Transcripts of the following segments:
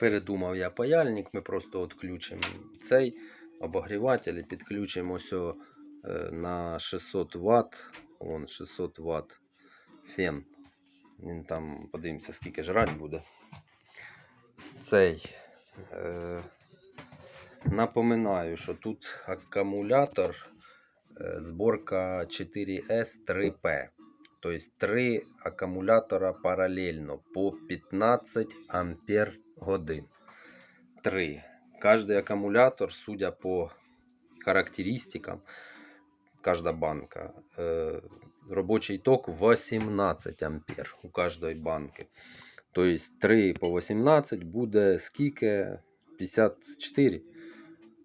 Передумав я паяльник, ми просто відключимо цей обогріватель і підключимо ось е, на 600 Вт. Вон 600 Вт фен. Він там, подивимося, скільки жрать буде. Цей. Е, напоминаю, що тут акумулятор е, зборка 4S 3P. Тобто три акумулятора паралельно по 15 ампер годин. Три. Каждый аккумулятор, судя по характеристикам, каждая банка, э, рабочий ток 18 ампер у каждой банки. То есть 3 по 18 буде скільки? 54.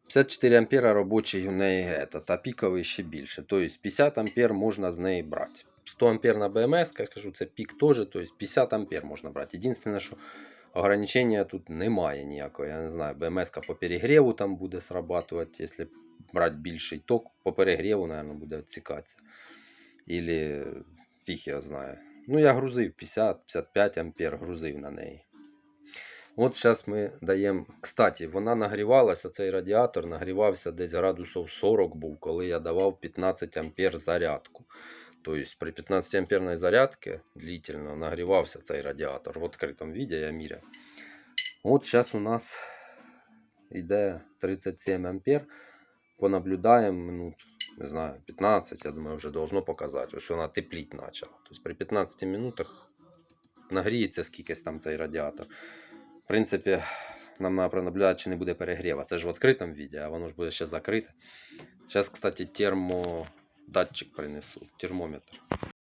54 ампера робочий у неї этот, а піковий ще більше. Тобто 50 ампер можна з неї брати. 100 ампер на БМС, я кажу, це пік теж, тобто 50 ампер можна брати. Єдине, що ограничення тут немає ніякого. Я не знаю, БМС по перегріву там буде срабатувати, якщо брати більший ток, по перегріву, мабуть, буде відсікатися. Ілі фіг я знаю. Ну, я грузив 50-55 ампер, грузив на неї. От зараз ми даємо. Кстати, вона нагрівалася, цей радіатор нагрівався десь градусів 40 був, коли я давав 15 ампер зарядку. Тобто при 15 амперной зарядке длительно нагрівався цей радіатор. В відкритому віді я міряв. От зараз у нас йде 37 ампер. Понаблюдаємо минут, не знаю, 15, я думаю, вже должно показати. Ось вона тепліть почала. Тобто при 15 минутах нагріється скількись там цей радіатор. В принципі, нам треба пронаблюдати, чи не буде перегріва. Це ж в відкритому віді, а воно ж буде ще закрите. Зараз, кстати, термодатчик принесу, термометр.